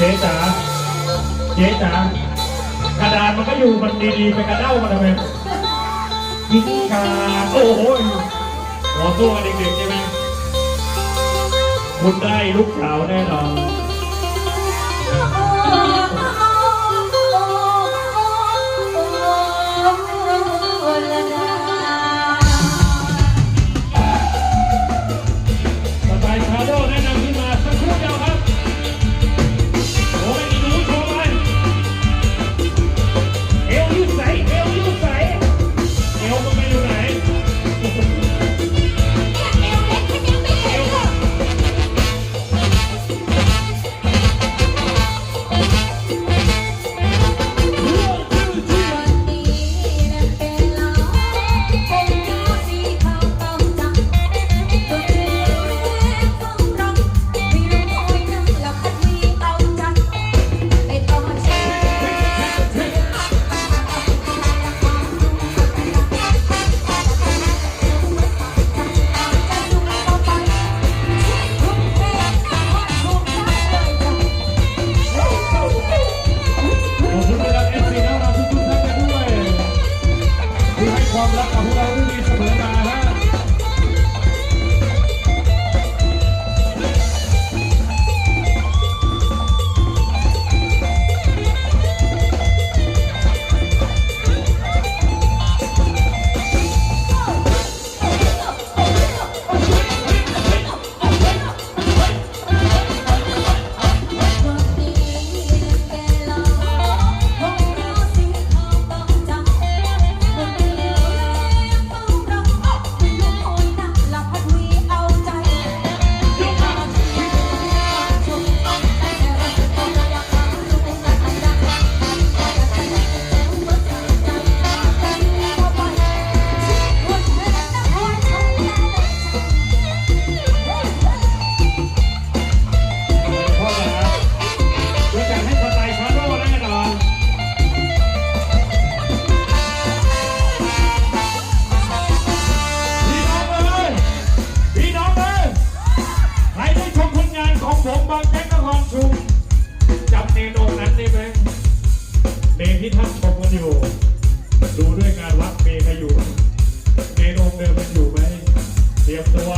จ๊จ๋าเจ๊จ๋ากระดานมันก็อยู่มันดีๆไปกระเด้ามันทำไมพิกาโอ้โหหัวสู้กันเด็กๆใช่ไหมคุณได้ลูกสาวแน่นอน เดิมมันอยู่ไหมเตรียมตัว